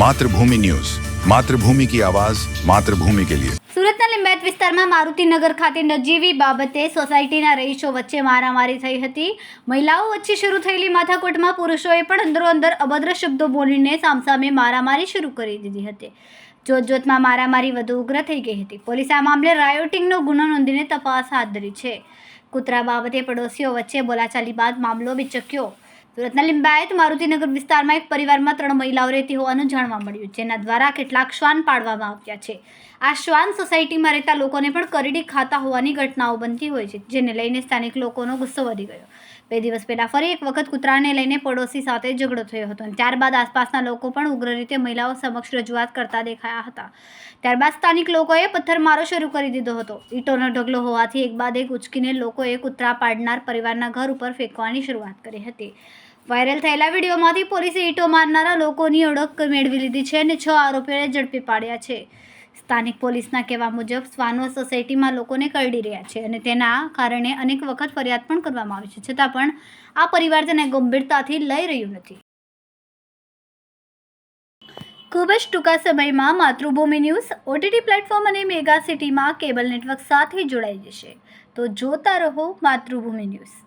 Mathrubhumi news. Mathrubhumi કી આવાજ, માતૃભૂમિ કે લિયે. સુરતના લિંબેત વિસ્તારમાં મારુતિનગર ખાતે નજીવી બાબતે સોસાયટીના રહીશો વચ્ચે મારામારી થઈ હતી. મહિલાઓ વચ્ચે શરૂ થયેલી માથાકોટમાં પુરુષોએ પણ અંદરો અંદર અભદ્ર શબ્દો બોલીને સામસામે મારામારી શરૂ કરી દીધી હતી. જોતજોતમાં મારામારી વધુ ઉગ્ર થઈ ગઈ હતી. પોલીસ આ મામલે રાયોટિંગનો ગુનો નોંધીને તપાસ હાથ ધરી છે. કૂતરા બાબતે પડોશીઓ વચ્ચે બોલાચાલી બાદ મામલો બી ચક્યો સુરતના લિંબાયત મારુતિનગર વિસ્તારમાં એક પરિવારમાં ત્રણ મહિલાઓ રહેતી હોવાનું જાણવા મળ્યું જેના દ્વારા કેટલાક શ્વાન પાડવામાં આવ્યા છે. આ શ્વાન સોસાયટીમાં રહેતા લોકોને પણ કરડી ખાતા હોવાની ઘટનાઓ બનતી હોય છે, જેને લઈને સ્થાનિક લોકોનો ગુસ્સો વધી ગયો. બે દિવસ પહેલાં ફરી એક વખત કૂતરાને લઈને પડોશી સાથે ઝઘડો થયો હતો અને ત્યારબાદ આસપાસના લોકો પણ ઉગ્ર રીતે મહિલાઓ સમક્ષ રજૂઆત કરતા દેખાયા હતા. ત્યારબાદ સ્થાનિક લોકોએ પથ્થરમારો શરૂ કરી દીધો હતો. ઈંટોનો ઢગલો હોવાથી એક બાદ એક ઉચકીને લોકોએ કૂતરા પાડનાર પરિવારના ઘર ઉપર ફેંકવાની શરૂઆત કરી હતી. વાયરલ થયેલા વિડીયોમાંથી પોલીસે ઈટો મારનારા લોકોની ઓળખ મેળવી લીધી છે અને છ આરોપીઓને ઝડપી પાડ્યા છે. સ્થાનિક પોલીસના કહેવા મુજબ સ્વાનો સોસાયટીમાં લોકોને કરડી રહ્યા છે અને તેના કારણે અનેક વખત ફરિયાદ પણ કરવામાં આવી છે. છતાં પણ આ પરિવાર તેને ગંભીરતાથી લઈ રહ્યું નથી. ખૂબ જ ટૂંકા સમયમાં માતૃભૂમિ ન્યૂઝ ઓટીટી પ્લેટફોર્મ અને મેગા સિટીમાં કેબલ નેટવર્ક સાથે જોડાઈ જશે. તો જોતા રહો માતૃભૂમિ ન્યૂઝ.